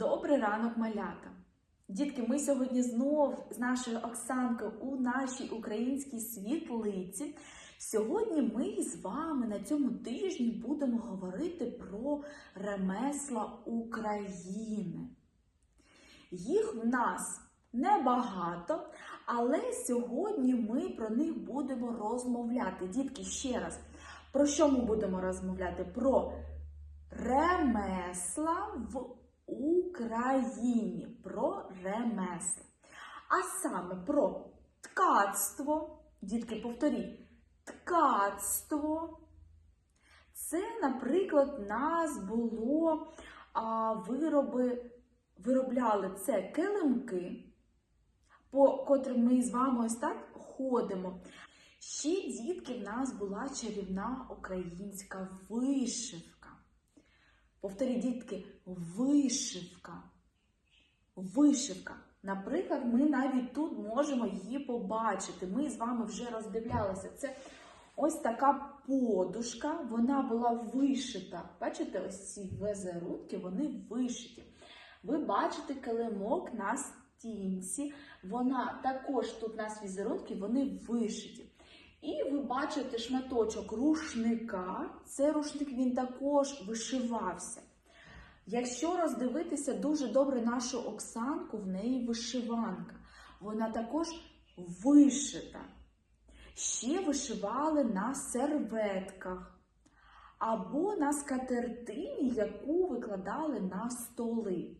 Добрий ранок, малята! Дітки, ми сьогодні знов з нашою Оксанкою у нашій українській світлиці. Сьогодні ми з вами на цьому тижні будемо говорити про ремесла України. Їх в нас небагато, але сьогодні ми про них будемо розмовляти. Дітки, ще раз, про що ми будемо розмовляти? Про ремесла в Україні. Про ремесла. А саме про ткацтво. Дітки, повторіть, ткацтво. Це, наприклад, нас було а, вироби, виробляли це килимки, по котрим ми з вами ось так ходимо. Ще дітки в нас була чарівна українська вишивка. Повторіть, дітки, вишивка. Вишивка. Наприклад, ми навіть тут можемо її побачити. Ми з вами вже роздивлялися. Це ось така подушка, вона була вишита. Бачите, ось ці везерунки, вони вишиті. Ви бачите килимок на стінці. Вона також тут у нас візерунки, вони вишиті. І ви бачите шматочок рушника. Це рушник він також вишивався. Якщо роздивитися дуже добре нашу Оксанку, в неї вишиванка. Вона також вишита. Ще вишивали на серветках або на скатертині, яку викладали на столи.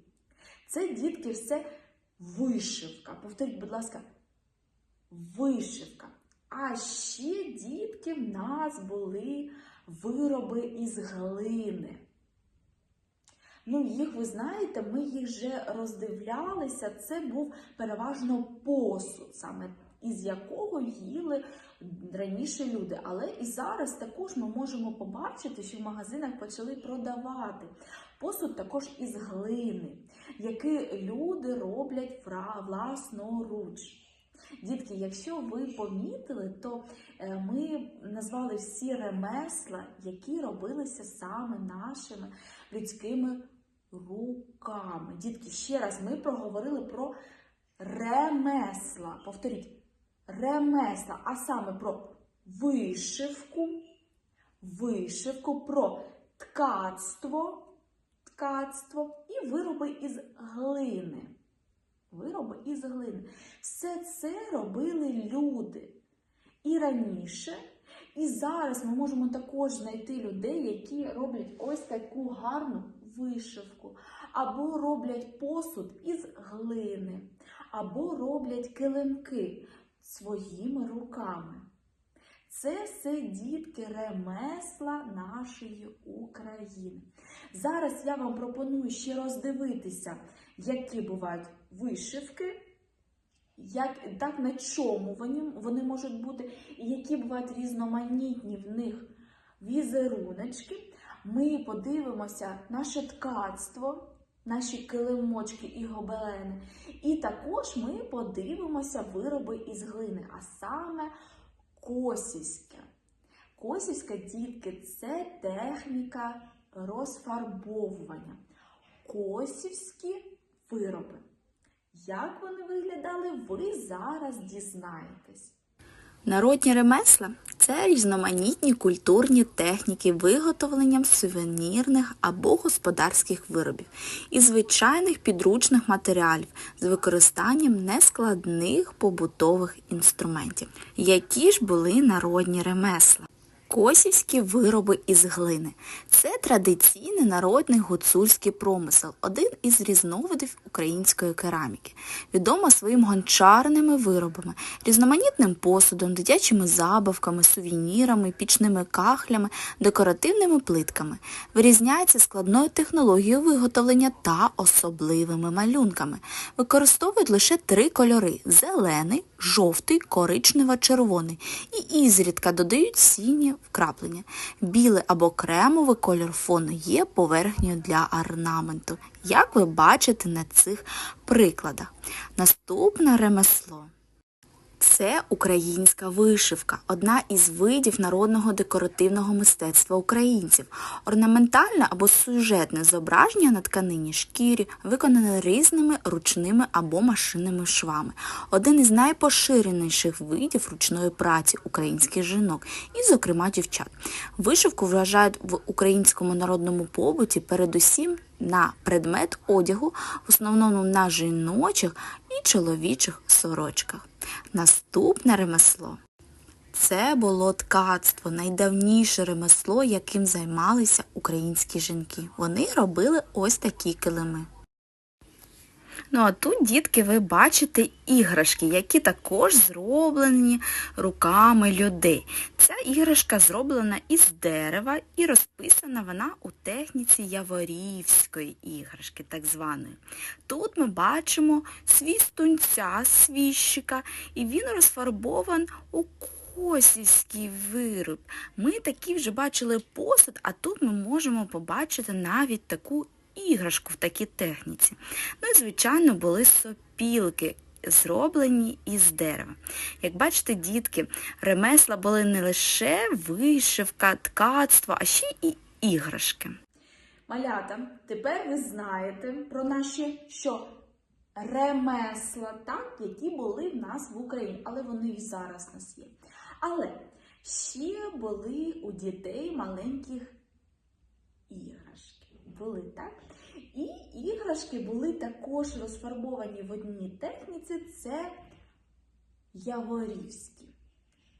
Це, дітки, все вишивка. Повторіть, будь ласка, вишивка. А ще, дітки, в нас були вироби із глини. Ну, їх ви знаєте, ми їх вже роздивлялися. Це був переважно посуд, саме із якого їли раніше люди. Але і зараз також ми можемо побачити, що в магазинах почали продавати посуд також із глини, який люди роблять власноруч. Дітки, якщо ви помітили, то е, ми назвали всі ремесла, які робилися саме нашими людськими руками. Дітки, ще раз ми проговорили про ремесла. Повторіть, ремесла, а саме про вишивку, вишивку, про ткацтво, ткацтво і вироби із глини. Вироби із глини. Все це робили люди. І раніше, і зараз ми можемо також знайти людей, які роблять ось таку гарну вишивку, або роблять посуд із глини, або роблять килимки своїми руками. Це все дітки ремесла нашої України. Зараз я вам пропоную ще роздивитися, які бувають вишивки, як, так на чому вони, вони можуть бути, і які бувають різноманітні в них візеруночки. Ми подивимося наше ткацтво, наші килимочки і гобелени. І також ми подивимося вироби із глини, а саме косівське. Косівська, дітки, це техніка розфарбовування. Косівські вироби. Як вони виглядали, ви зараз дізнаєтесь. Народні ремесла це різноманітні культурні техніки виготовленням сувенірних або господарських виробів із звичайних підручних матеріалів з використанням нескладних побутових інструментів. Які ж були народні ремесла? Косівські вироби із глини. Це традиційний народний гуцульський промисел, один із різновидів української кераміки. Відома своїм гончарними виробами, різноманітним посудом, дитячими забавками, сувенірами, пічними кахлями, декоративними плитками. Вирізняється складною технологією виготовлення та особливими малюнками. Використовують лише три кольори зелений, жовтий, коричнево-червоний і ізрідка додають сіні вкраплення. Білий або кремовий кольор фону є поверхнею для орнаменту, як ви бачите на цих прикладах. Наступне ремесло. Це українська вишивка, одна із видів народного декоративного мистецтва українців. Орнаментальне або сюжетне зображення на тканині шкірі виконане різними ручними або машинними швами. Один із найпоширеніших видів ручної праці українських жінок, і, зокрема, дівчат. Вишивку вважають в українському народному побуті передусім на предмет одягу, в основному на жіночих і чоловічих сорочках. Наступне ремесло. Це було ткацтво, найдавніше ремесло, яким займалися українські жінки. Вони робили ось такі килими. Ну а тут, дітки, ви бачите іграшки, які також зроблені руками людей. Ця іграшка зроблена із дерева і розписана вона у техніці яворівської іграшки, так званої. Тут ми бачимо свістунця, свіщика, і він розфарбован у косівський вироб. Ми такі вже бачили посуд, а тут ми можемо побачити навіть таку іграшку в такій техніці. Ну і, звичайно, були сопілки. Зроблені із дерева. Як бачите, дітки, ремесла були не лише вишивка, ткацтво, а ще і іграшки. Малята, тепер ви знаєте про наші що? Ремесла, так, які були в нас в Україні, але вони і зараз в нас є. Але ще були у дітей маленьких іграшки. Були, так? І іграшки були також розфарбовані в одній техніці, це яворівські.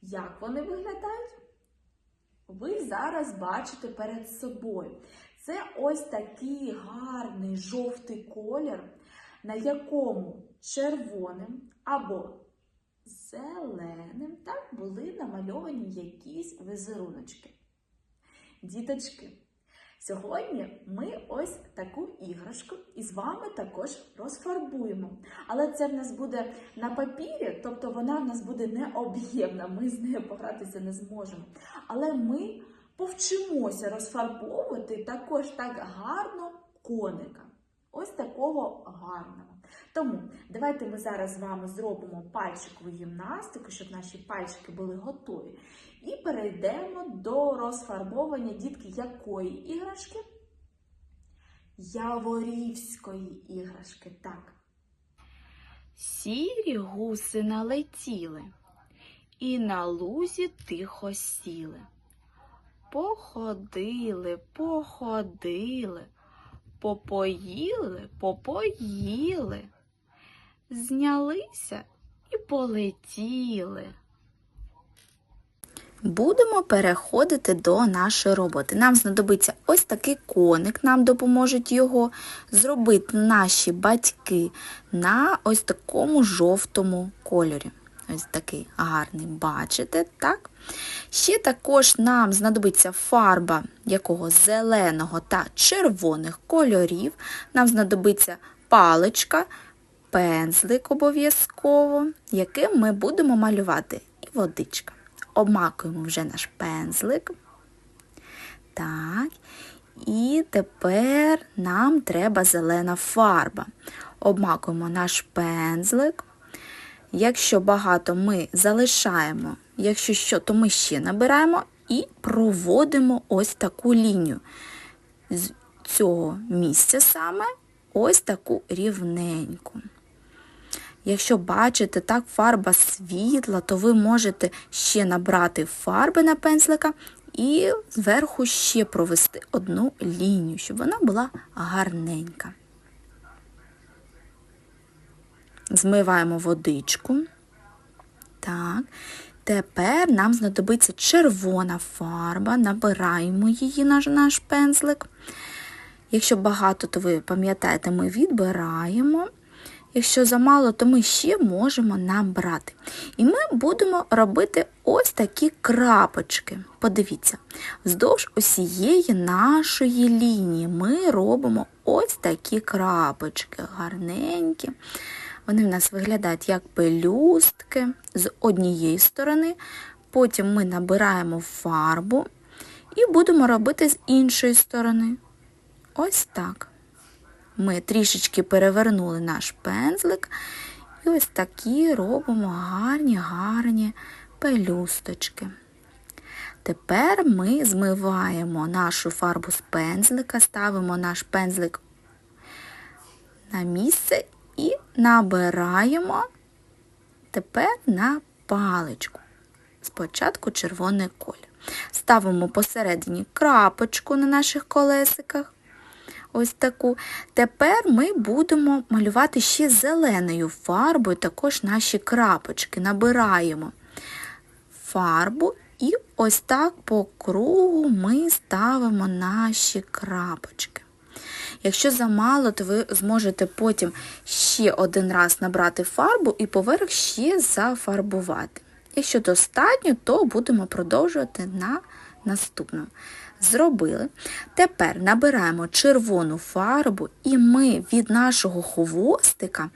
Як вони виглядають? Ви зараз бачите перед собою. Це ось такий гарний жовтий колір, на якому червоним або зеленим так, були намальовані якісь візеруночки. Діточки, сьогодні ми ось таку іграшку і з вами також розфарбуємо. Але це в нас буде на папірі, тобто вона в нас буде необ'ємна, ми з нею погратися не зможемо. Але ми повчимося розфарбовувати також так гарно коника. Ось такого гарного. Тому давайте ми зараз з вами зробимо пальчикову гімнастику, щоб наші пальчики були готові. І перейдемо до розфарбовування дітки якої іграшки? Яворівської іграшки. Так. Сірі гуси налетіли, і на лузі тихо сіли. Походили, походили, попоїли, попоїли, знялися і полетіли. Будемо переходити до нашої роботи. Нам знадобиться ось такий коник, нам допоможуть його зробити наші батьки на ось такому жовтому кольорі. Ось такий гарний, бачите, так? Ще також нам знадобиться фарба якого зеленого та червоних кольорів. Нам знадобиться паличка, пензлик обов'язково, яким ми будемо малювати, і водичка. Обмакуємо вже наш пензлик. Так. І тепер нам треба зелена фарба. Обмакуємо наш пензлик. Якщо багато ми залишаємо, якщо що, то ми ще набираємо і проводимо ось таку лінію. З цього місця саме ось таку рівненьку. Якщо бачите, так фарба світла, то ви можете ще набрати фарби на пензлика і зверху ще провести одну лінію, щоб вона була гарненька. Змиваємо водичку. Так. Тепер нам знадобиться червона фарба, набираємо її на наш пензлик. Якщо багато, то ви пам'ятаєте, ми відбираємо. Якщо замало, то ми ще можемо набрати. І ми будемо робити ось такі крапочки. Подивіться, вздовж усієї нашої лінії ми робимо ось такі крапочки, гарненькі. Вони в нас виглядають як пелюстки з однієї сторони. Потім ми набираємо фарбу і будемо робити з іншої сторони. Ось так. Ми трішечки перевернули наш пензлик І ось такі робимо гарні, гарні пелюсточки. Тепер ми змиваємо нашу фарбу з пензлика, ставимо наш пензлик на місце і набираємо тепер на паличку. Спочатку червоний колір. Ставимо посередині крапочку на наших колесиках. Ось таку. Тепер ми будемо малювати ще зеленою фарбою також наші крапочки. Набираємо фарбу і ось так по кругу ми ставимо наші крапочки. Якщо замало, то ви зможете потім ще один раз набрати фарбу і поверх ще зафарбувати. Якщо достатньо, то будемо продовжувати на наступному. Зробили. Тепер набираємо червону фарбу, і ми від нашого хвостика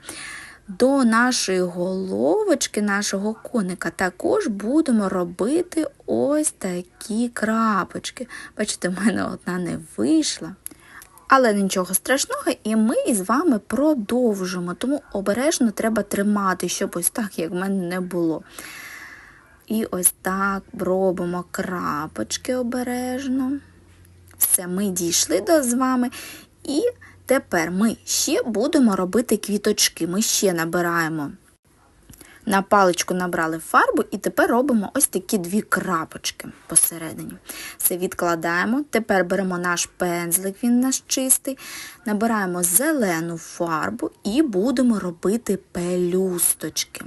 до нашої головочки, нашого коника, також будемо робити ось такі крапочки. Бачите, в мене одна не вийшла. Але нічого страшного, і ми із вами продовжимо. Тому обережно треба тримати, щоб ось так, як в мене не було. І ось так робимо крапочки обережно. Все, ми дійшли до з вами. І тепер ми ще будемо робити квіточки. Ми ще набираємо. На паличку набрали фарбу і тепер робимо ось такі дві крапочки посередині. Все відкладаємо. Тепер беремо наш пензлик, він наш чистий, набираємо зелену фарбу і будемо робити пелюсточки.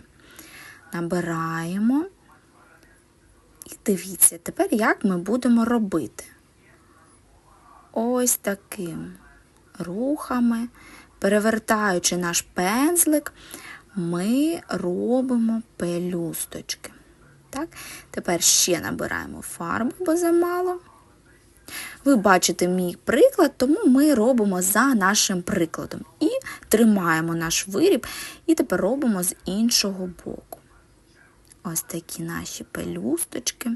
Набираємо. І дивіться, тепер як ми будемо робити. Ось таким рухами, перевертаючи наш пензлик, ми робимо пелюсточки. Так? Тепер ще набираємо фарбу, бо замало. Ви бачите мій приклад, тому ми робимо за нашим прикладом. І тримаємо наш виріб, і тепер робимо з іншого боку. Ось такі наші пелюсточки.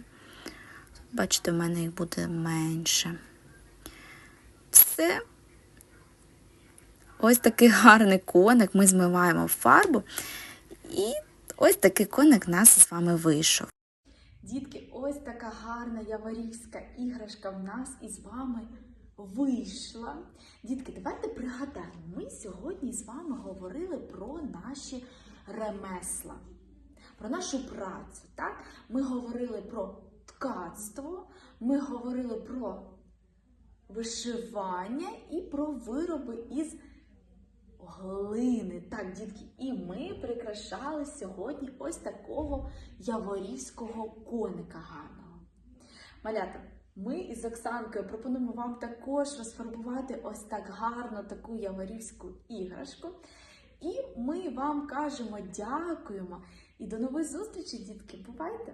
Бачите, в мене їх буде менше. Все. Ось такий гарний коник. Ми змиваємо фарбу. І ось такий коник нас з вами вийшов. Дітки, ось така гарна яворівська іграшка в нас із вами вийшла. Дітки, давайте пригадаємо, ми сьогодні з вами говорили про наші ремесла, про нашу працю. Так? Ми говорили про ткацтво, ми говорили про вишивання і про вироби із глини. Так, дітки, і ми прикрашали сьогодні ось такого яворівського коника гарного. Малята, ми із Оксанкою пропонуємо вам також розфарбувати ось так гарно таку яворівську іграшку. І ми вам кажемо дякуємо і до нових зустрічей, дітки. Бувайте!